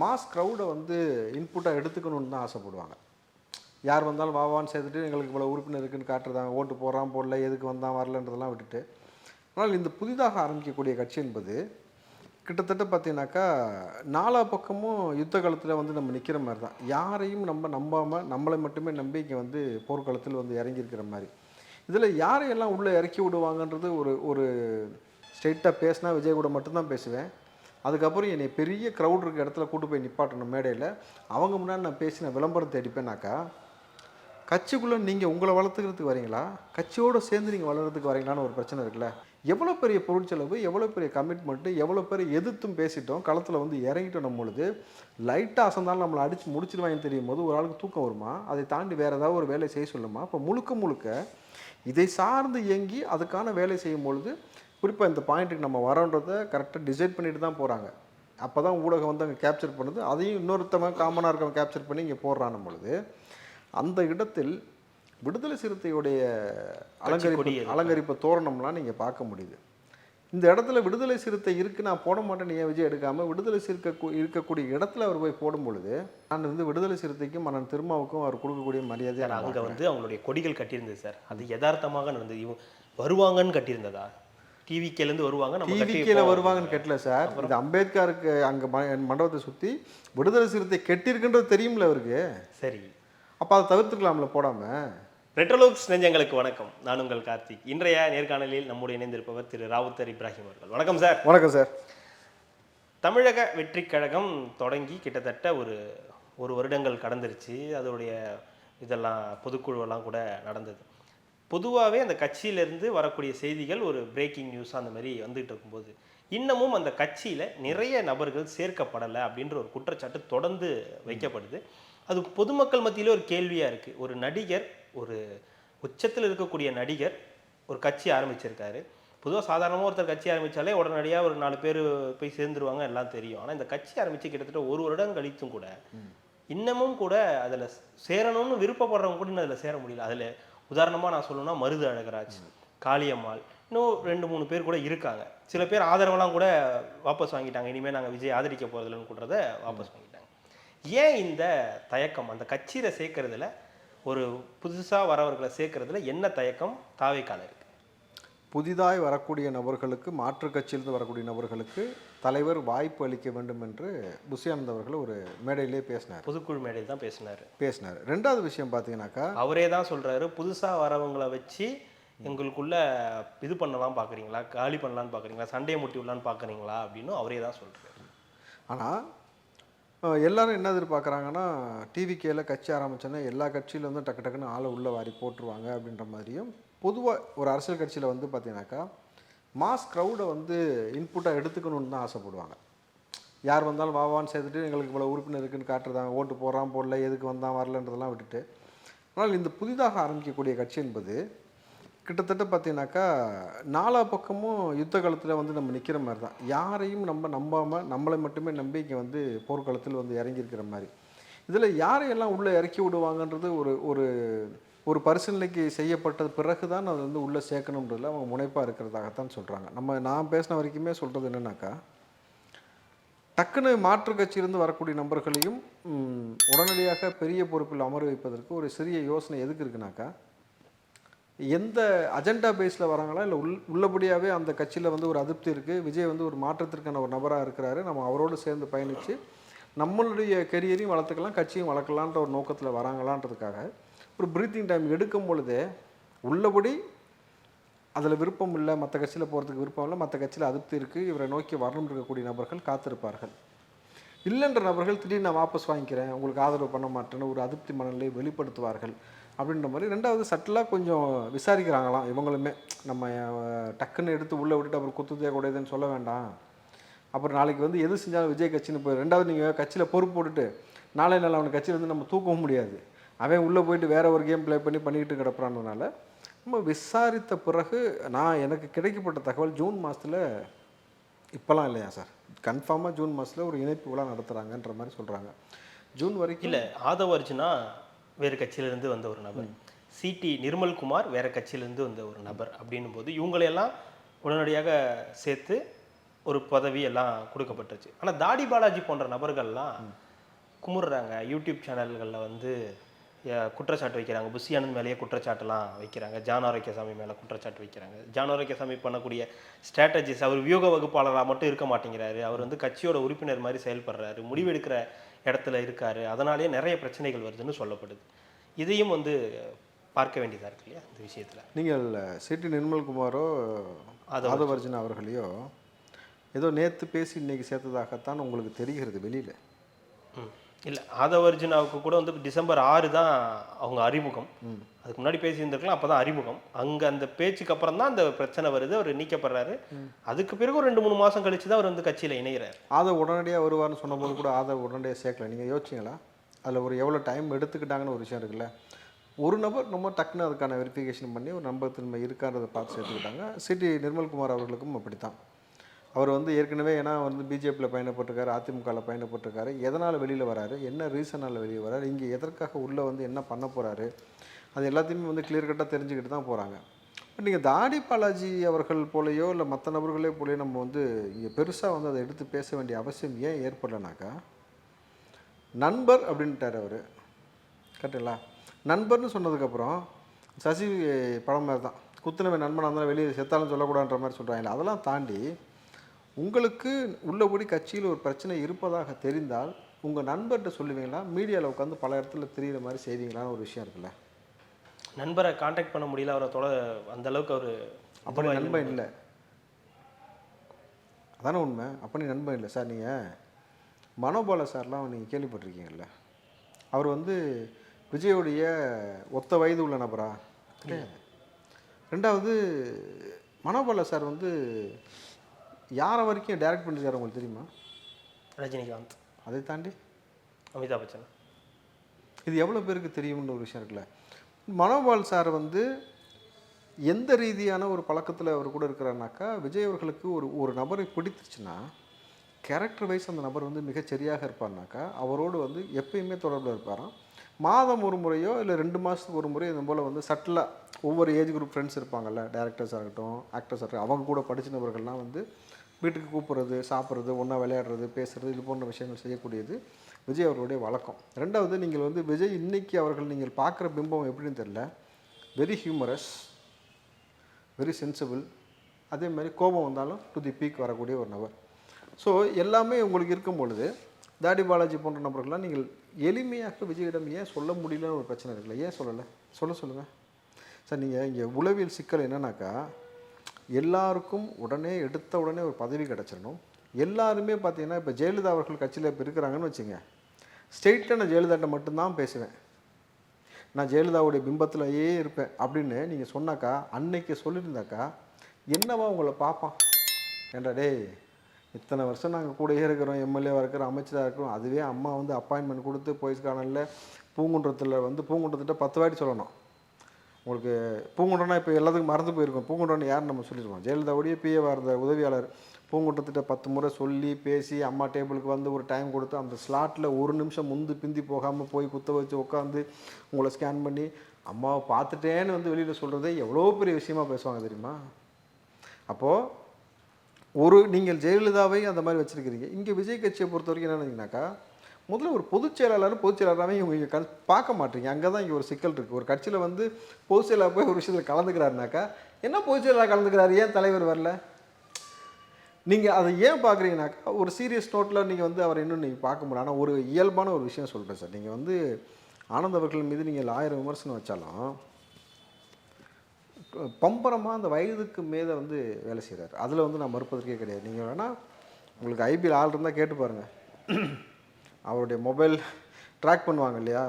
Mass க்ரௌடை வந்து இன்புட்டாக எடுத்துக்கணும்னு தான் ஆசைப்படுவாங்க. யார் வந்தாலும் வாவான்னு சேர்த்துட்டு எங்களுக்கு இவ்வளோ உறுப்பினர் இருக்குன்னு காட்டுறதாங்க ஓட்டு போடுறான் போடல எதுக்கு வந்தான் வரலன்றதெல்லாம் விட்டுட்டு. ஆனால் இந்த புதிதாக ஆரம்பிக்கக்கூடிய கட்சி என்பது கிட்டத்தட்ட பார்த்தீங்கன்னாக்கா நாலா பக்கமும் யுத்த காலத்தில் வந்து நம்ம நிற்கிற மாதிரி தான். யாரையும் நம்ம நம்பாமல் நம்மளை மட்டுமே நம்பி இங்கே வந்து போர்க்களத்தில் வந்து இறங்கியிருக்கிற மாதிரி. இதில் யாரையெல்லாம் உள்ளே இறக்கி விடுவாங்கன்றது ஒரு ஒரு ஸ்ட்ரெயிட்டாக பேசினா விஜய் கூட மட்டும்தான் பேசுவேன். அதுக்கப்புறம் என்னை பெரிய க்ரௌட் இருக்க இடத்துல கூட்டு போய் நிப்பாட்டணும் மேடையில். அவங்க முன்னாடி நான் பேசி நான் விளம்பரம் தேடிப்பேனாக்கா கட்சிக்குள்ளே நீங்கள் உங்களை வளர்த்துக்கிறதுக்கு வரீங்களா? கட்சியோடு சேர்ந்து நீங்கள் வளர்கிறதுக்கு வரீங்களான்னு ஒரு பிரச்சனை இருக்குல்ல. எவ்வளோ பெரிய பொருட்செலவு எவ்வளோ பெரிய கமிட்மெண்ட்டு எவ்வளோ பேர் எதிர்த்தும் பேசிட்டோம் களத்தில் வந்து இறங்கிட்டோம் நம்ம பொழுது லைட்டாக அசந்தாலும் நம்மளை அடித்து முடிச்சிடுவாங்கன்னு தெரியும் போது ஒரு ஆளுக்கு தூக்கம் வருமா? அதை தாண்டி வேறு ஏதாவது ஒரு வேலை செய்ய சொல்லுமா? இப்போ முழுக்க முழுக்க இதை சார்ந்து இயங்கி அதுக்கான வேலை செய்யும் பொழுது குறிப்பாக இந்த பாயிண்ட்டுக்கு நம்ம வரோன்றதை கரெக்டாக டிசைட் பண்ணிட்டு தான் போகிறாங்க அப்போ தான் ஊடகம் வந்து அங்கே கேப்சர் பண்ணுது. அதையும் இன்னொருத்தவன் காமனாக இருக்கவன் கேப்சர் பண்ணி இங்கே போடுறான் பொழுது அந்த இடத்தில் விடுதலை சிறுத்தையுடைய அலங்கரிப்பு? அலங்கரிப்பு தோரணம்லாம் நீங்கள் பார்க்க முடியுது. இந்த இடத்துல விடுதலை சிறுத்தை இருக்கு நான் போட மாட்டேன்னு ஏன் விஜய் எடுக்காமல் விடுதலை சிறுக்க இருக்கக்கூடிய இடத்துல அவர் போய் போடும் பொழுது நான் வந்து விடுதலை சிறுத்தைக்கும் மன்னன் திருமாவுக்கும் அவர் கொடுக்கக்கூடிய மரியாதையை சார் நான் அங்கே. வந்து அவங்களுடைய கொடிகள் கட்டியிருந்தது சார். அது யதார்த்தமாக நடந்தது. இவங்க வருவாங்கன்னு கட்டியிருந்ததா? டிவிக்கேலேருந்து வருவாங்க நம்ம கட்டி டிவிக்கில. வருவாங்கன்னு கெட்டல சார். இது அம்பேத்கருக்கு அங்கே மண்டபத்தை சுற்றி விடுதலை சிறுத்தை கெட்டிருக்குன்றது தெரியும்ல அவருக்கு? சரி. அப்போ அதை தவிர்த்துக்கலாம்ல போடாமல் ரெட்ரோலோக்ஸ் நெஞ்சங்களுக்கு வணக்கம். நான் உங்கள் கார்த்திக். இன்றைய நேர்காணலில் நம்முடைய இணைந்திருப்பவர் திரு ராவுத்தர் இப்ராஹிம் அவர்கள். வணக்கம் சார். வணக்கம் சார். தமிழக வெற்றிக் கழகம் தொடங்கி கிட்டத்தட்ட ஒரு ஒரு வருடங்கள் கடந்துருச்சு. அதோடைய இதெல்லாம் பொதுக்குழுவெல்லாம் கூட நடந்தது. பொதுவாகவே அந்த கட்சியிலேருந்து வரக்கூடிய செய்திகள் ஒரு பிரேக்கிங் நியூஸ் அந்த மாதிரி வந்துகிட்டு இருக்கும்போது இன்னமும் அந்த கட்சியில் நிறைய நபர்கள் சேர்க்கப்படலை அப்படின்ற ஒரு குற்றச்சாட்டு தொடர்ந்து வைக்கப்படுது. அது பொதுமக்கள் மத்தியிலே ஒரு கேள்வியாக இருக்குது ஒரு நடிகர் ஒரு உச்சத்தில் இருக்கக்கூடிய நடிகர் ஒரு கட்சி ஆரம்பிச்சிருக்காரு. பொதுவாக சாதாரணமாக ஒருத்தர் கட்சி ஆரம்பித்தாலே உடனடியாக ஒரு நாலு பேர் போய் சேர்ந்துருவாங்க எல்லாம் தெரியும். ஆனால் இந்த கட்சி ஆரம்பித்து கிட்டத்தட்ட ஒரு வருடம் கழித்தும் கூட இன்னமும் கூட அதில் சேரணும்னு விருப்பப்படுறவங்க கூட இன்னும் அதில் சேர முடியல. அதில் உதாரணமாக நான் சொல்லணும்னா மருது அழகராஜ் காளியம்மாள் இன்னும் ரெண்டு மூணு பேர் கூட இருக்காங்க. சில பேர் ஆதரவெல்லாம் கூட வாபஸ் வாங்கிட்டாங்க. இனிமேல் நாங்கள் விஜய் ஆதரிக்க போகிறதில்லன்னு கூடுறத வாபஸ் வாங்கிட்டாங்க. ஏன் இந்த தயக்கம்? அந்த கட்சியில் சேர்க்கறதுல ஒரு புதுசாக வரவர்களை சேர்க்கறதுல என்ன தயக்கம்? இருக்கு. புதிதாய் வரக்கூடிய நபர்களுக்கு மாற்று கட்சியிலிருந்து வரக்கூடிய நபர்களுக்கு தலைவர் வாய்ப்பு அளிக்க வேண்டும் என்று புஷியானந்த் அவர்கள் ஒரு மேடையிலே பேசினார். பொதுக்குழு மேடையில் தான் பேசினார். பேசினார். ரெண்டாவது விஷயம் பார்த்தீங்கன்னாக்கா அவரே தான் சொல்றாரு புதுசா வரவங்களை வச்சு எங்களுக்குள்ள இது பண்ணலாம் பார்க்குறீங்களா காலி பண்ணலான்னு பார்க்குறீங்களா சண்டையை முட்டி விடலான்னு பார்க்குறீங்களா அப்படின்னு அவரே தான் சொல்றாரு. ஆனால் எல்லாரும் என்ன எதிர்பார்க்குறாங்கன்னா டிவிகேல கட்சி ஆரம்பிச்சோன்னா எல்லா கட்சியில வந்து டக்கு டக்குன்னு ஆளை உள்ள வாரி போட்டுருவாங்க அப்படின்ற மாதிரியும் பொதுவாக ஒரு அரசியல் கட்சியில் வந்து பார்த்தீங்கன்னாக்கா மாஸ் க்ரௌடை வந்து இன்புட்டாக எடுத்துக்கணும்னு தான் ஆசைப்படுவாங்க. யார் வந்தாலும் வாவான்னு சேர்த்துட்டு எங்களுக்கு இவ்வளோ உறுப்பினர் இருக்குன்னு காட்டுறதாங்க ஓட்டு போடுறான் போடல எதுக்கு வந்தான் வரலன்றதெல்லாம் விட்டுட்டு. ஆனால் இந்த புதிதாக ஆரம்பிக்கக்கூடிய கட்சி என்பது கிட்டத்தட்ட பார்த்தீங்கன்னாக்கா நாலா பக்கமும் யுத்த காலத்தில் வந்து நம்ம நிற்கிற மாதிரி தான். யாரையும் நம்ம நம்பாமல் நம்மளை மட்டுமே நம்பி இங்கே வந்து போர்க்களத்தில் வந்து இறங்கியிருக்கிற மாதிரி. இதில் யாரையெல்லாம் உள்ளே இறக்கி விடுவாங்கன்றது ஒரு ஒரு ஒரு பரிசீலனைக்கு செய்யப்பட்டது பிறகு தான் அது வந்து உள்ளே சேர்க்கணுன்றதில் அவங்க முனைப்பாக இருக்கிறதாகத்தான் சொல்கிறாங்க நம்ம நான் பேசின வரைக்குமே சொல்கிறது என்னன்னாக்கா டக்குன்னு மாற்று கட்சியிலிருந்து வரக்கூடிய நபர்களையும் உடனடியாக பெரிய பொறுப்பில் அமர வைப்பதற்கு ஒரு சிறிய யோசனை எதுக்கு இருக்குனாக்கா எந்த அஜெண்டா பேஸில் வராங்களா இல்லை உள் உள்ளபடியாகவே அந்த கட்சியில் வந்து ஒரு அதிருப்தி இருக்குது விஜய் வந்து ஒரு மாற்றத்திற்கான ஒரு நபராக இருக்கிறாரு நம்ம அவரோடு சேர்ந்து பயணித்து நம்மளுடைய கெரியரையும் வளர்த்துக்கலாம் கட்சியும் வளர்க்கலான்ற ஒரு நோக்கத்தில் வராங்களான்றதுக்காக ஒரு ப்ரீத்திங் டைம் எடுக்கும் பொழுதே உள்ளபடி அதில் விருப்பம் இல்லை மற்ற கட்சியில் போகிறதுக்கு விருப்பம் இல்லை மற்ற கட்சியில் அதிருப்தி இருக்குது இவரை நோக்கி வரணும் இருக்கக்கூடிய நபர்கள் காத்திருப்பார்கள். இல்லைன்ற நபர்கள் திடீர்னு நான் வாபஸ் வாங்கிக்கிறேன் உங்களுக்கு ஆதரவு பண்ண மாட்டேன்னு ஒரு அதிருப்தி மனநிலையை வெளிப்படுத்துவார்கள் அப்படின்ற மாதிரி ரெண்டாவது சட்டிலாக கொஞ்சம் விசாரிக்கிறாங்களாம் இவங்களுமே. நம்ம டக்குன்னு எடுத்து உள்ளே விட்டுட்டு அப்புறம் குத்துதே கூடாதுன்னு சொல்ல வேண்டாம். அப்புறம் நாளைக்கு வந்து எது செஞ்சாலும் விஜய் கட்சின்னு போய் ரெண்டாவது நீங்கள் கட்சியில் பொறுப்பு போட்டுட்டு நாளை நாள் அவனை கட்சியில் வந்து நம்ம தூக்கவும் முடியாது. அவன் உள்ளே போயிட்டு வேற ஒரு கேம் ப்ளே பண்ணி பண்ணிக்கிட்டு கிடப்புறானதுனால நம்ம விசாரித்த பிறகு நான் எனக்கு கிடைக்கப்பட்ட தகவல் ஜூன் மாதத்தில் இப்போலாம் இல்லையா சார்? கன்ஃபார்மாக ஜூன் மாதத்தில் ஒரு இணைப்பு விழா நடத்துகிறாங்கன்ற மாதிரி சொல்கிறாங்க ஜூன் வரைக்கும் இல்லை ஆதவ அர்ஜுனா வேறு கட்சியிலேருந்து வந்த ஒரு நபர். சிடி நிர்மல்குமார் வேறு கட்சியிலிருந்து வந்த ஒரு நபர் அப்படின்னும் போது இவங்களையெல்லாம் உடனடியாக சேர்த்து ஒரு பதவி எல்லாம் கொடுக்கப்பட்டுச்சு. ஆனால் தாடி பாலாஜி போன்ற நபர்கள்லாம் குமுறுறாங்க. யூடியூப் சேனல்களில் வந்து குற்றச்சாட்டு வைக்கிறாங்க. புஷி ஆனந்த் மேலேயே குற்றச்சாட்டுலாம் வைக்கிறாங்க. ஜான் ஆரோக்கியசாமி மேலே குற்றச்சாட்டு வைக்கிறாங்க. ஜான் ஆரோக்கியசாமி பண்ணக்கூடிய ஸ்ட்ராட்டஜிஸ் அவர் வியூக வகுப்பாளராக மட்டும் இருக்க மாட்டேங்கிறாரு. அவர் வந்து கட்சியோட உறுப்பினர் மாதிரி செயல்படுறாரு. முடிவெடுக்கிற இடத்துல இருக்காரு. அதனாலேயே நிறைய பிரச்சனைகள் வருதுன்னு சொல்லப்படுது. இதையும் வந்து பார்க்க வேண்டியதாக இருக்கு இல்லையா இந்த விஷயத்தில்? நீங்கள் சிடி நிர்மல்குமாரோ ஆதவர்ஜன் அவர்களையோ ஏதோ நேற்று பேசி இன்னைக்கு சேர்த்ததாகத்தான் உங்களுக்கு தெரிகிறது வெளியில். இல்லை ஆதவர்ஜுனாவுக்கு கூட வந்து டிசம்பர் ஆறு தான் அவங்க அறிமுகம். அதுக்கு முன்னாடி பேசியிருந்திருக்கலாம் அப்போ தான் அறிமுகம். அங்கே அந்த பேச்சுக்கு அப்புறம் தான் அந்த பிரச்சனை வருது அவர் நீக்கப்படுறாரு. அதுக்கு பிறகு ஒரு ரெண்டு மூணு மாதம் கழிச்சு தான் அவர் வந்து கட்சியில் இணைகிறார் ஆதவ் உடனடியாக வருவார்னு சொன்னபோது கூட ஆதவ் உடனடியாக சேர்க்கல. நீங்கள் யோசிச்சிங்களா? அதில் ஒரு எவ்வளோ டைம் எடுத்துக்கிட்டாங்கன்னு ஒரு விஷயம் இருக்குல்ல. ஒரு நபர் நம்ம டக்குன்னு அதுக்கான வெரிஃபிகேஷன் பண்ணி ஒரு நம்பகத்தன்மை இருக்கான்றதை பார்த்து சேர்த்துக்கிட்டாங்க. சிடி நிர்மல்குமார் அவர்களுக்கும் அப்படித்தான். அவர் வந்து ஏற்கனவே ஏன்னா வந்து பிஜேபியில் பயணப்பட்டிருக்காரு அதிமுகவில் பயணப்பட்டிருக்காரு. எதனால் வெளியில் வராரு? என்ன ரீசனால் வெளியே வராரு? இங்கே எதற்காக உள்ளே வந்து என்ன பண்ண போகிறாரு அது எல்லாத்தையுமே வந்து கிளியர் கட்டாக தெரிஞ்சுக்கிட்டு தான் போகிறாங்க பட் நீங்கள் தாடி பாலாஜி அவர்கள் போலையோ இல்லை மற்ற நபர்களே போலையோ நம்ம வந்து இங்கே பெருசாக வந்து அதை எடுத்து பேச வேண்டிய அவசியம் ஏன் ஏற்படலைனாக்கா நண்பர் அப்படின்ட்டார் அவர். கரெக்டுங்களா நண்பர்னு சொன்னதுக்கப்புறம் சசி படம் மாதிரி தான். குத்துனவன் நண்பனாக இருந்தாலும் வெளியே செத்தாலும் சொல்லக்கூடாதுன்ற மாதிரி சொல்கிறாங்க அதெல்லாம் தாண்டி உங்களுக்கு உள்ளபடி கட்சியில் ஒரு பிரச்சனை இருப்பதாக தெரிந்தால் உங்கள் நண்பர்கிட்ட சொல்லுவீங்களா? மீடியாவில் உட்காந்து பல இடத்துல தெரியிற மாதிரி செய்வீங்களான்னு ஒரு விஷயம் இருக்குல்ல. நண்பரை காண்டாக்ட் பண்ண முடியல அவரை தொலை அந்த அளவுக்கு அவர் அப்படி நண்பன் இல்லை. அதானே உண்மை? அப்படி நண்பன் இல்லை சார் நீங்கள் மனோபால சார்லாம் நீங்கள் கேள்விப்பட்டிருக்கீங்கல்ல. அவர் வந்து விஜயோடைய ஒத்த வயது உள்ள நபரா? கிடையாது. ரெண்டாவது மனோபால சார் வந்து யாரை வரைக்கும் டைரக்ட் பண்ணிருக்காரு உங்களுக்கு தெரியுமா? ரஜினிகாந்த். அதை தாண்டி? அமிதாப் பச்சன். இது எவ்வளோ பேருக்கு தெரியும்னு ஒரு விஷயம் இருக்குல்ல. மனோபால் சார் வந்து எந்த ரீதியான ஒரு பழக்கத்தில் அவர் கூட இருக்கிறாருனாக்கா விஜய் அவர்களுக்கு ஒரு ஒரு நபரை பிடித்துச்சுன்னா கேரக்டர் வைஸ் அந்த நபர் வந்து மிகச் சரியாக இருப்பார்னாக்கா அவரோடு வந்து எப்பயுமே தொடர்பில் இருப்பாராம். மாதம் ஒரு முறையோ இல்லை ரெண்டு மாதத்துக்கு ஒரு முறையோ இந்த போல் வந்து சட்டிலாக ஒவ்வொரு ஏஜ் குரூப் ஃப்ரெண்ட்ஸ் இருப்பாங்கல்ல டேரக்டர்ஸாக இருக்கட்டும் ஆக்டர்ஸாக இருக்கட்டும் அவங்க கூட படிச்ச நபர்கள்லாம் வந்து வீட்டுக்கு கூப்பிட்றது சாப்பிட்றது ஒன்றா விளையாடுறது பேசுகிறது இது போன்ற விஷயங்கள் செய்யக்கூடியது விஜய் அவர்களுடைய வழக்கம். ரெண்டாவது நீங்கள் வந்து விஜய் இன்னைக்கு அவர்கள் நீங்கள் பார்க்குற பிம்பம் எப்படின்னு தெரில வெரி ஹியூமரஸ் வெரி சென்சிபிள் அதே மாதிரி கோபம் வந்தாலும் டு தி பீக் வரக்கூடிய ஒரு நபர். ஸோ எல்லாமே உங்களுக்கு இருக்கும் பொழுது தாடி பாலாஜி போன்ற நபர்கள்லாம் நீங்கள் எளிமையாக விஜயிடம் ஏன் சொல்ல முடியலன்னு ஒரு பிரச்சனை இருக்குல்ல? ஏன் சொல்லலை? சொல்ல சொல்லுங்கள் சார் நீங்கள் இங்கே உளவியல் சிக்கல் என்னன்னாக்கா எல்லாருக்கும் உடனே எடுத்த உடனே ஒரு பதவி கிடச்சிடணும் எல்லாருமே பார்த்தீங்கன்னா இப்போ ஜெயலலிதா அவர்கள் கட்சியில் இப்போ இருக்கிறாங்கன்னு வச்சுங்க. ஸ்டேட்டில் நான் ஜெயலலிதாட்ட மட்டும்தான் பேசுவேன். நான் ஜெயலலிதாவுடைய பிம்பத்திலேயே இருப்பேன் அப்படின்னு நீங்கள் சொன்னாக்கா அன்னைக்கு சொல்லியிருந்தாக்கா என்னவா உங்களை பார்ப்பான்? ஏண்டா டேய் இத்தனை வருஷம் நாங்கள் கூடயே இருக்கிறோம் எம்எல்ஏவாக இருக்கிறோம் அமைச்சராக இருக்கிறோம் அதுவே அம்மா வந்து அப்பாயின்மெண்ட் கொடுத்து போலீஸ் பூங்குன்றத்தில் வந்து பூங்குன்றத்திட்ட பத்து வாட்டி சொல்லணும். உங்களுக்கு பூங்குன்றனா இப்போ எல்லாத்துக்கும் மறந்து போயிருக்கோம். பூங்குன்றன் யார் நம்ம சொல்லிடுவோம் ஜெயலலிதாவுடைய பிஏவாக இருந்த உதவியாளர். பூங்குன்றத்திட்ட பத்து முறை சொல்லி பேசி அம்மா டேபிளுக்கு வந்து ஒரு டைம் கொடுத்து அந்த ஸ்லாட்டில் ஒரு நிமிஷம் முந்து பிந்தி போகாமல் போய் குத்த வச்சு உட்காந்து உங்களை ஸ்கேன் பண்ணி அம்மாவை பார்த்துட்டேன்னு வந்து வெளியில் சொல்கிறதே எவ்வளோ பெரிய விஷயமா பேசுவாங்க தெரியுமா? அப்போது ஒரு நீங்கள் ஜெயலலிதாவை அந்த மாதிரி வச்சுருக்கிறீங்க. இங்கே விஜய் கட்சியை பொறுத்த வரைக்கும் என்னன்னீங்கன்னாக்கா முதல்ல ஒரு பொதுச் செயலாளர் பொதுச் செயலாளராகவே இவங்க இங்கே கண் பார்க்க மாட்டீங்க. அங்கே தான் இங்கே ஒரு சிக்கல் இருக்குது ஒரு கட்சியில் வந்து பொதுச் செயலாளர் போய் ஒரு விஷயத்தில் கலந்துக்கிறாருனாக்கா என்ன பொதுச் செயலாளர் கலந்துக்கிறாரு? ஏன் தலைவர் வரல? நீங்கள் அதை ஏன் பார்க்குறீங்கனாக்கா ஒரு சீரியஸ் நோட்டில் நீங்கள் வந்து அவர் இன்னும் நீங்கள் பார்க்க முடியல. ஆனால் ஒரு இயல்பான ஒரு விஷயம் சொல்கிறேன் சார். நீங்கள் வந்து ஆனந்த் அவர்கள் மீது நீங்கள் ஆயிரம் விமர்சனம் வச்சாலும் பம்பரமாக அந்த வயதுக்கு மேலே வந்து வேலை செய்கிறார் அதில் வந்து நான் மறுப்பதற்கே கிடையாது. நீங்கள் வேணால் உங்களுக்கு ஐபிஎல் ஆள் இருந்தால் கேட்டு பாருங்கள் அவருடைய மொபைல் ட்ராக் பண்ணுவாங்க இல்லையா?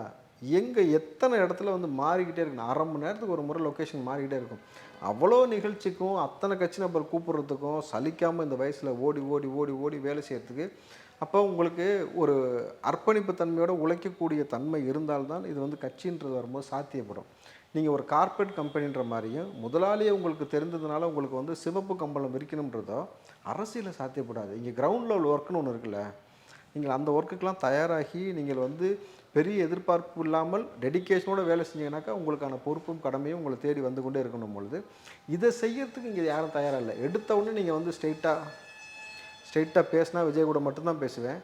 எங்கே எத்தனை இடத்துல வந்து மாறிக்கிட்டே இருக்கும் அரை மணி நேரத்துக்கு ஒரு முறை லொக்கேஷன் மாறிக்கிட்டே இருக்கும். அவ்வளோ நிகழ்ச்சிக்கும் அத்தனை கட்சி நபர் கூப்பிட்றதுக்கும் சலிக்காமல் இந்த வயசில் ஓடி ஓடி ஓடி ஓடி வேலை செய்கிறதுக்கு அப்போ உங்களுக்கு ஒரு அர்ப்பணிப்பு தன்மையோடு உழைக்கக்கூடிய தன்மை இருந்தால்தான் இது வந்து கட்சின்றது வரும்போது சாத்தியப்படும். நீங்கள் ஒரு கார்பரேட் கம்பெனின்ற மாதிரியும் முதலாளியே உங்களுக்கு தெரிந்ததுனால உங்களுக்கு வந்து சிவப்பு கம்பளம் விரிக்கணுன்றதோ அரசியலில் சாத்தியப்படாது. இங்கே கிரவுண்ட் லெவல் ஒர்க்குன்னு ஒன்று இருக்குல்ல? நீங்கள் அந்த ஒர்க்குக்கெலாம் தயாராகி நீங்கள் வந்து பெரிய எதிர்பார்ப்பு இல்லாமல் டெடிகேஷனோட வேலை செஞ்சீங்கன்னாக்கா உங்களுக்கான பொறுப்பும் கடமையும் உங்களை தேடி வந்து கொண்டே இருக்கணும் பொழுது. இதை செய்யறதுக்கு இங்கே யாரும் தயாராக இல்லை. எடுத்த உடனே நீங்கள் வந்து ஸ்ட்ரெயிட்டாக ஸ்ட்ரெயிட்டாக பேசினா விஜய் கூட மட்டும்தான் பேசுவேன்.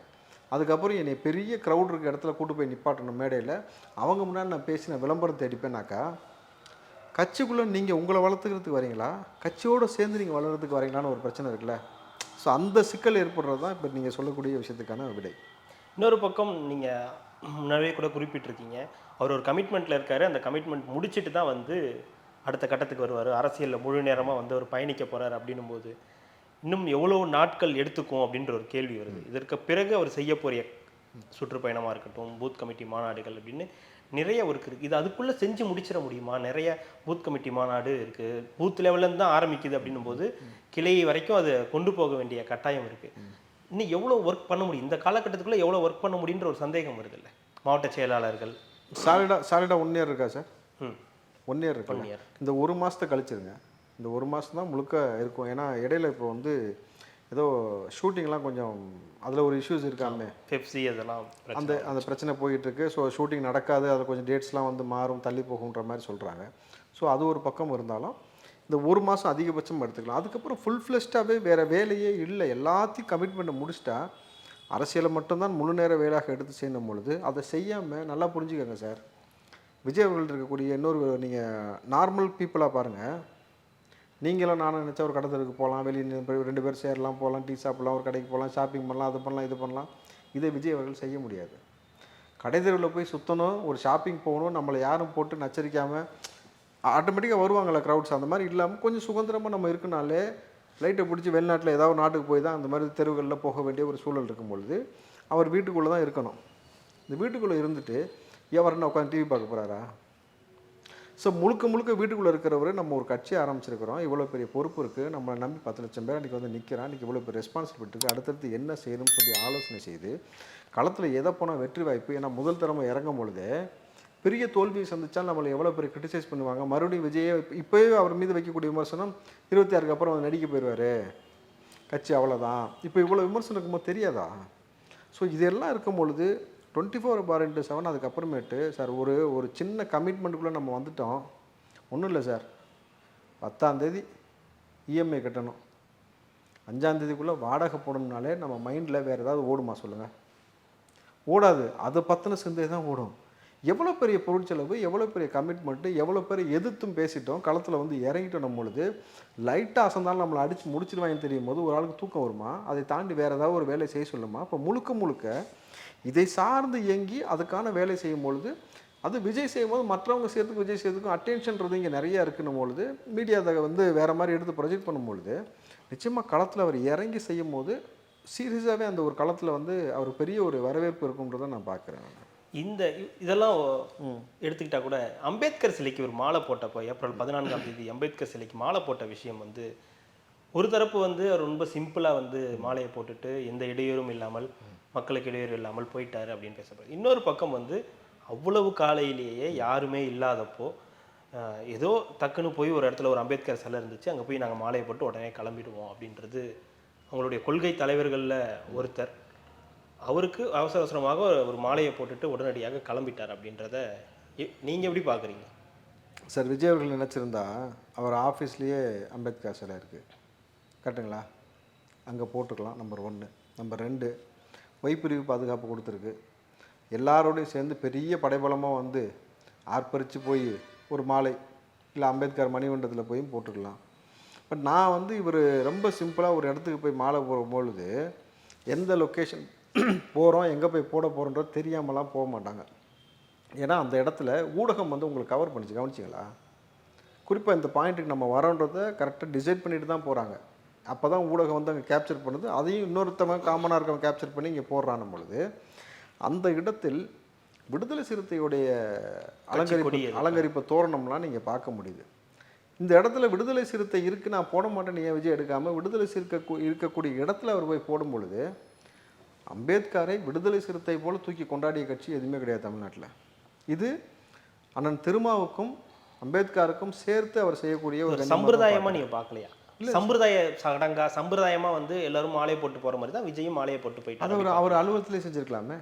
அதுக்கப்புறம் என்னை பெரிய க்ரௌட் இருக்க இடத்துல கூட்டு போய் நிப்பாட்டணும் மேடையில். அவங்க முன்னாடி நான் பேசி நான் விளம்பரம் தேடிப்பேனாக்கா கட்சிக்குள்ளே நீங்கள் உங்களை வளர்த்துக்கிறதுக்கு வரீங்களா? கட்சியோடு சேர்ந்து நீங்கள் வளர்கிறதுக்கு வரீங்களான்னு ஒரு பிரச்சனை இருக்குல்ல. ஸோ அந்த சிக்கல் ஏற்படுறது தான் இப்போ நீங்கள் சொல்லக்கூடிய விஷயத்துக்கான விடை. இன்னொரு பக்கம் நீங்கள் முன்னாடியே கூட குறிப்பிட்டிருக்கீங்க. அவர் ஒரு கமிட்மெண்ட்டில் இருக்காரு. அந்த கமிட்மெண்ட் முடிச்சிட்டு தான் வந்து அடுத்த கட்டத்துக்கு வருவார். அரசியலில் முழு நேரமாக வந்து அவர் பயணிக்க போகிறார் அப்படின்னும் போது இன்னும் எவ்வளோ நாட்கள் எடுத்துக்கும் அப்படின்ற ஒரு கேள்வி வருது. இதற்கு பிறகு அவர் செய்ய போகிற சுற்றுப்பயணமாக இருக்கட்டும் பூத் கமிட்டி மாநாடுகள் அப்படின்னு நிறைய ஒர்க் இருக்குது இது அதுக்குள்ளே செஞ்சு முடிச்சிட முடியுமா? நிறைய பூத் கமிட்டி மாநாடு இருக்குது பூத் லெவல்லேருந்து தான் ஆரம்பிக்குது அப்படின்னும் போது கிளை வரைக்கும் அதை கொண்டு போக வேண்டிய கட்டாயம் இருக்குது இன்னும் எவ்வளோ ஒர்க் பண்ண முடியும்? இந்த காலகட்டத்துக்குள்ளே எவ்வளோ ஒர்க் பண்ண முடியுன்ற ஒரு சந்தேகம் வருது இல்லை? மாவட்ட செயலாளர்கள். சாலிடாக சாலிடாக ஒன் இயர் இருக்கா சார் ம். ஒன் இயர் இருக்கு. இந்த ஒரு மாதத்தை கழிச்சிருங்க. இந்த ஒரு மாதம் தான் முழுக்க இருக்கும். ஏன்னா இடையில இப்போ வந்து ஏதோ ஷூட்டிங்லாம் கொஞ்சம் அதில் ஒரு இஷ்யூஸ் இருக்காமே. பெப்சி அதெல்லாம். அந்த அந்த பிரச்சனை போயிட்டு இருக்கு ஸோ ஷூட்டிங் நடக்காது. அது கொஞ்சம் டேட்ஸ்லாம் வந்து மாறும் தள்ளி போகுன்ற மாதிரி சொல்கிறாங்க ஸோ அது ஒரு பக்கம் இருந்தாலும் இந்த ஒரு மாதம் அதிகபட்சம் எடுத்துக்கலாம். அதுக்கப்புறம் ஃபுல் ஃப்ளெஷ்டாகவே வேறு வேலையே இல்லை. எல்லாத்தையும் கமிட்மெண்ட்டை முடிச்சிட்டா அரசியலை மட்டும்தான் முழு நேர வேலையாக எடுத்து செய்யணும் பொழுது அதை செய்யாமல் நல்லா புரிஞ்சுக்கோங்க சார். விஜய் அவர்கள் இருக்கக்கூடிய இன்னொரு நீங்கள் நார்மல் பீப்புளாக பாருங்கள் நீங்களும் நானும் நினச்சா ஒரு கடத்தலுக்கு போகலாம். வெளியே போய் ரெண்டு பேர் சேரலாம் போகலாம் டீ சாப்பிடலாம் ஒரு கடைக்கு போகலாம் ஷாப்பிங் பண்ணலாம் அது பண்ணலாம் இது பண்ணலாம். இதை விஜய் அவர்கள் செய்ய முடியாது. கடை தெருவில் போய் சுற்றணும் ஒரு ஷாப்பிங் போகணும் நம்மளை யாரும் போட்டு நச்சரிக்காமல் ஆட்டோமேட்டிக்காக வருவாங்களே க்ரௌட்ஸ் அந்த மாதிரி இல்லாமல் கொஞ்சம் சுதந்திரமாக நம்ம இருக்குனாலே லைட்டை பிடிச்சி வெளிநாட்டில் ஏதாவது நாட்டுக்கு போய் தான் அந்த மாதிரி தெருவுகளில் போக வேண்டிய ஒரு சூழல் இருக்கும் பொழுது அவர் வீட்டுக்குள்ளே தான் இருக்கணும். இந்த வீட்டுக்குள்ளே இருந்துட்டு எவரன்னா உட்காந்து டிவி பார்க்க போகிறாரா ஸோ முழுக்க முழுக்க வீட்டுக்குள்ளே இருக்கிறவர் நம்ம ஒரு கட்சி ஆரம்பிச்சிருக்கிறோம். இவ்வளோ பெரிய பொறுப்பு இருக்குது நம்மளை நம்பி பத்து லட்சம் பேர் அன்றைக்கி வந்து நிற்கிறான் இன்றைக்கி இவ்வளோ பெரிய ரெஸ்பான்சிபிலிட்டி இருக்குது அடுத்தடுத்து என்ன செய்யணும்னு சொல்லி ஆலோசனை செய்து களத்தில் எதை போனால் வெற்றி வாய்ப்பு? ஏன்னா முதல் தரமாக இறங்கும் பொழுது பெரிய தோல்வியை சந்திச்சால் நம்மளை எவ்வளோ பெரிய கிரிட்டிசைஸ் பண்ணுவாங்க. மறுபடியும் விஜயே இப்போயே அவர் மீது வைக்கக்கூடிய விமர்சனம் இருபத்தி ஆறுக்கு அப்புறம் அவர் நடிக்க போயிடுவார். கட்சி அவ்வளோதான் இப்போ இவ்வளோ விமர்சனம் இருக்கும்போது தெரியாதா? ஸோ இதெல்லாம் இருக்கும் பொழுது twenty four four into seven அதுக்கப்புறமேட்டு சார் ஒரு ஒரு சின்ன கமிட்மெண்ட்டுக்குள்ளே நம்ம வந்துட்டோம். ஒன்றும் இல்லை சார். பத்தாந்தேதி இஎம்ஐ கட்டணும். அஞ்சாந்தேதிக்குள்ளே வாடகை போடணும்னாலே நம்ம மைண்டில் வேறு ஏதாவது ஓடுமா சொல்லுங்கள் ஓடாது. அதை பற்றின சிந்தை தான் ஓடும். எவ்வளோ பெரிய பொருட்செலவு எவ்வளோ பெரிய கமிட்மெண்ட்டு எவ்வளோ பேர் எதிர்த்தும் பேசிட்டோம் களத்தில் வந்து இறங்கிட்டோம் நம்ம பொழுது லைட்டாக அசந்தாலும் நம்மளை அடித்து முடிச்சிருவாங்கன்னு தெரியும் போது ஒரு ஆளுக்கு தூக்கம் வருமா? அதை தாண்டி வேறு ஏதாவது ஒரு வேலையை செய்ய சொல்லுமா? இப்போ முழுக்க முழுக்க இதை சார்ந்து இயங்கி அதுக்கான வேலை செய்யும் பொழுது அது விஜய் செய்யும்போது மற்றவங்க செய்யறதுக்கு விஜய் செய்யறதுக்கும் அட்டென்ஷன்றது இங்கே நிறைய இருக்குன்னும் பொழுது மீடியா அதை வந்து வேறு மாதிரி எடுத்து ப்ரொஜெக்ட் பண்ணும்பொழுது நிச்சயமாக களத்தில் அவர் இறங்கி செய்யும் போது சீரியஸாகவே அந்த ஒரு களத்தில் வந்து அவர் பெரிய ஒரு வரவேற்பு இருக்குன்றதை நான் பார்க்குறேன். இந்த இதெல்லாம் எடுத்துக்கிட்டா கூட அம்பேத்கர் சிலைக்கு ஒரு மாலை போட்டப்போ ஏப்ரல் பதினான்காம் தேதி அம்பேத்கர் சிலைக்கு மாலை போட்ட விஷயம் வந்து ஒரு தரப்பு வந்து அவர் ரொம்ப சிம்பிளாக வந்து மாலையை போட்டுட்டு எந்த இடையூறும் இல்லாமல் மக்களுக்கு இடையூறு இல்லாமல் போயிட்டாரு அப்படின்னு பேசப்படுது. இன்னொரு பக்கம் வந்து அவ்வளவு காலையிலேயே யாருமே இல்லாதப்போ ஏதோ டக்குன்னு போய் ஒரு இடத்துல ஒரு அம்பேத்கர் சிலை இருந்துச்சு அங்கே போய் நாங்கள் மாலையை போட்டு உடனே கிளம்பிடுவோம் அப்படின்றது அவங்களுடைய கொள்கை தலைவர்களில் ஒருத்தர். அவருக்கு அவசர அவசரமாக ஒரு- மாலையை போட்டுட்டு உடனடியாக கிளம்பிட்டார் அப்படின்றத எ- எப்படி பார்க்குறீங்க சார் விஜய் அவர்கள் நினச்சிருந்தா அவர் ஆஃபீஸ்லேயே அம்பேத்கர் சிலை இருக்குது கரெக்டுங்களா? அங்கே போட்டுக்கலாம் நம்பர் ஒன்று நம்பர் ரெண்டு ஒய்பிரிவு பாதுகாப்பு கொடுத்துருக்கு. எல்லாரோடையும் சேர்ந்து பெரிய படைபலமாக வந்து ஆர்ப்பரித்து போய் ஒரு மாலை இல்லை அம்பேத்கர் மணிமண்டத்தில் போய் போட்டுக்கலாம். பட் நான் வந்து இவர் ரொம்ப சிம்பிளாக ஒரு இடத்துக்கு போய் மாலை போகும்பொழுது எந்த லொக்கேஷன் போகிறோம் எங்கே போய் போட போகிறோன்றது தெரியாமலாம் போக மாட்டாங்க. ஏன்னா அந்த இடத்துல ஊடகம் வந்து உங்களுக்கு கவர் பண்ணிச்சு. கவனிச்சிங்களா? குறிப்பாக இந்த பாயிண்ட்டுக்கு நம்ம வரோன்றதை கரெக்டாக டிசைட் பண்ணிட்டு தான் போகிறாங்க அப்போ தான் ஊடகம் வந்து அங்கே கேப்சர் பண்ணுது. அதையும் இன்னொருத்தவன் காமனாக இருக்கவன் கேப்சர் பண்ணி இங்கே போடுறான் பொழுது அந்த இடத்தில் விடுதலை சிறுத்தையுடைய அலங்கரிப்பு? அலங்கரிப்பு தோரணம்லாம் நீங்கள் பார்க்க முடியுது. இந்த இடத்துல விடுதலை சிறுத்தை இருக்குது நான் போட மாட்டேன்னு ஏன் விஜய் எடுக்காமல் விடுதலை சிறுக்க இருக்கக்கூடிய இடத்துல அவர் போய் போடும் பொழுது அம்பேத்கரை விடுதலை சிறுத்தை போல தூக்கி கொண்டாடிய கட்சி எதுவுமே கிடையாது தமிழ்நாட்டில். இது அண்ணன் திருமாவுக்கும் அம்பேத்கருக்கும் சேர்த்து அவர் செய்யக்கூடிய ஒரு ஒரு கண்ணியமான சம்பிரதாயமா நீங்க பார்க்கலையா? சம்பிரதாய சடங்கா சம்பிரதாயமா வந்து எல்லாரும் மாலையை போட்டு போற மாதிரி தான் விஜயும் மாலையை போட்டு அது போயிட்டாரு அவர் அவர் அலுவலகத்திலே செஞ்சிருக்கலாமே.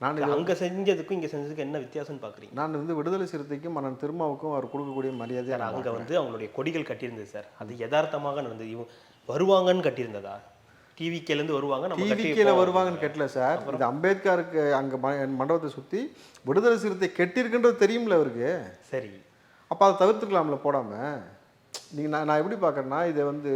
நான் அங்க செஞ்சதுக்கும் இங்க செஞ்சதுக்கும் என்ன வித்தியாசம்னு பாக்குறீங்க? நான் வந்து விடுதலை சிறுத்தைக்கும் அண்ணன் திருமாவுக்கும் அவர் கொடுக்கக்கூடிய நான் அங்க வந்து அவங்களுடைய கொடிகள் கட்டியிருந்தது சார். அது யதார்த்தமாக நடந்தது. இவங்க வருவாங்கன்னு கட்டியிருந்ததா? டிவிக்கேலேருந்து வருவாங்க வைப்போம். வருவாங்கன்னு கேட்டல சார். இது அம்பேத்கருக்கு அங்கே மண்டபத்தை சுற்றி விடுதலை சிறுத்தை கெட்டிருக்குன்றது தெரியும்ல அவருக்கு. சரி. அப்போ அதை தவிர்த்துக்கலாம்ல போடாமல் நீங்கள் நான் நான் எப்படி பார்க்குறேன்னா இதை வந்து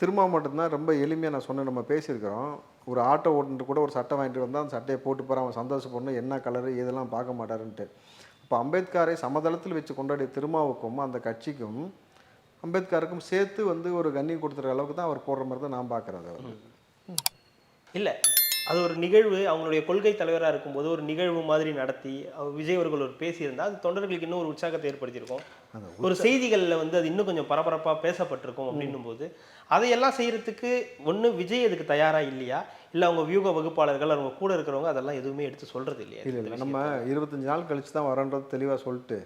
திரும்ப மட்டும்தான் ரொம்ப எளிமையாக நான் சொன்னேன். நம்ம பேசியிருக்கிறோம். ஒரு ஆட்டோ ஓட்டுட்டு கூட ஒரு சட்டை வாங்கிட்டு வந்தால் அந்த சட்டையை போட்டு போகிற அவன் சந்தோஷப்படணும் என்ன கலரு இதெல்லாம் பார்க்க மாட்டாருன்ட்டு. இப்போ அம்பேத்கரை சமதளத்தில் வச்சு கொண்டாடிய திருமாவுக்கும் அந்த கட்சிக்கும் அம்பேத்கருக்கும் சேர்த்து வந்து ஒரு கண்ணியம் கொடுத்துற அளவுக்கு தான் அவர் போடுற மாதிரி தான் நான் வந்து இல்லை அது ஒரு நிகழ்வு அவங்களுடைய கொள்கை தலைவராக இருக்கும்போது ஒரு நிகழ்வு மாதிரி நடத்தி அவர் விஜய் அவர்கள் ஒரு பேசியிருந்தா அது தொண்டர்களுக்கு இன்னும் ஒரு உற்சாகத்தை ஏற்படுத்தியிருக்கும். ஒரு செய்திகளில் வந்து அது இன்னும் கொஞ்சம் பரபரப்பாக பேசப்பட்டிருக்கும் அப்படின்னும் போது அதையெல்லாம் செய்யறதுக்கு ஒன்று விஜய் அதுக்கு தயாரா இல்லையா? இல்லை அவங்க வியூக வகுப்பாளர்கள் அவங்க கூட இருக்கிறவங்க அதெல்லாம் எதுவுமே எடுத்து சொல்றது இல்லையா? இல்லை இல்லை நம்ம இருபத்தஞ்சு நாள் கழிச்சு தான் வரன்றது தெளிவாக சொல்லிட்டு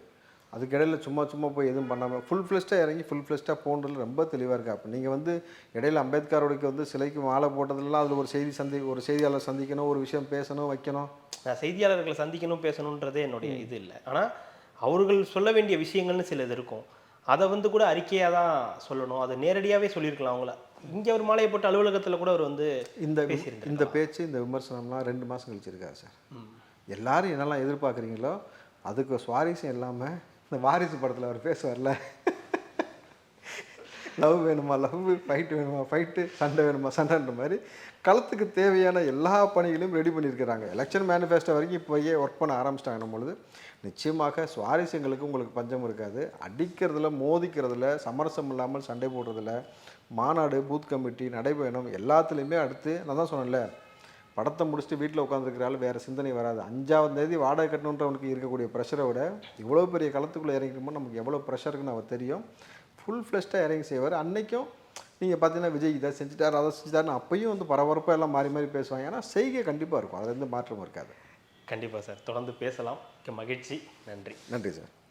அதுக்கிடையில் சும்மா சும்மா போய் எதுவும் பண்ணாமல் ஃபுல் ஃப்ளெஸ்ட்டாக இறங்கி ஃபுல் ஃப்ளெஸ்ட்டாக போன்றதுல ரொம்ப தெளிவாக இருக்கு? அப்போ நீங்கள் வந்து இடையில அம்பேத்கரோடைக்கு வந்து சிலைக்கு மாலை போட்டதுலாம் அதில் ஒரு செய்தி சந்தி ஒரு செய்தியாளர் சந்திக்கணும் ஒரு விஷயம் பேசணும் வைக்கணும். நான் செய்தியாளர்களை சந்திக்கணும் பேசணுன்றதே என்னுடைய இது இல்லை. ஆனால் அவர்கள் சொல்ல வேண்டிய விஷயங்கள்னு சிலது இருக்கும். அதை வந்து கூட அறிக்கையாக தான் சொல்லணும். அதை நேரடியாகவே சொல்லியிருக்கலாம் அவங்கள. இங்கே ஒரு மாலையை போட்டு அலுவலகத்தில் கூட அவர் வந்து இந்த. இந்த பேச்சு இந்த விமர்சனம்லாம் ரெண்டு மாதம் கழிச்சு இருக்காரு சார் எல்லாரும் என்னெல்லாம் எதிர்பார்க்குறீங்களோ அதுக்கு சுவாரஸ்யம் இல்லாமல் இந்த வாரிசு படத்தில் அவர் பேசுவார்ல? லவ் வேணுமா? லவ் ஃபைட்டு வேணுமா? ஃபைட்டு சண்டை வேணுமா? சண்டைன்ற மாதிரி களத்துக்கு தேவையான எல்லா பணிகளையும் ரெடி பண்ணியிருக்கிறாங்க. எலெக்ஷன் மேனிஃபெஸ்டோ வரைக்கும் இப்போயே ஒர்க் பண்ண ஆரம்பிச்சிட்டாங்க பொழுது நிச்சயமாக சுவாரஸ்யங்களுக்கு உங்களுக்கு பஞ்சம் இருக்காது. அடிக்கிறதுல மோதிக்கிறதுல சமரசம் இல்லாமல் சண்டை போடுறதுல மாநாடு பூத் கமிட்டி நடைபயணம் எல்லாத்துலேயுமே அடுத்து நான் தான் சொன்னேன்ல படத்தை முடிச்சுட்டு வீட்டில் உட்காந்துருக்கிறாள் வேறு சிந்தனை வராது. அஞ்சாவது தேதி வாடகை கட்டணுன்றவனுக்கு இருக்கக்கூடிய ப்ரெஷரை விட இவ்வளோ பெரிய களத்துக்குள்ளே இறங்கிக்கும்போது நமக்கு எவ்வளோ ப்ரெஷர் இருக்குன்னு அவர் தெரியும் ஃபுல் ஃப்ளெஷ்டாக இறங்கி செய்வார். அன்னைக்கும் நீங்கள் பார்த்தீங்கன்னா விஜய் இதை செஞ்சுட்டார் அதை செஞ்சுட்டாருன்னு அப்பயும் வந்து பரபரப்பாக எல்லாம் மாறி மாறி பேசுவாங்க. ஏன்னா செய்கை கண்டிப்பாக இருக்கும். அதில் எந்த மாற்றமும் இருக்காது. கண்டிப்பாக சார். தொடர்ந்து பேசலாம். மிக்க மகிழ்ச்சி. நன்றி. நன்றி சார்.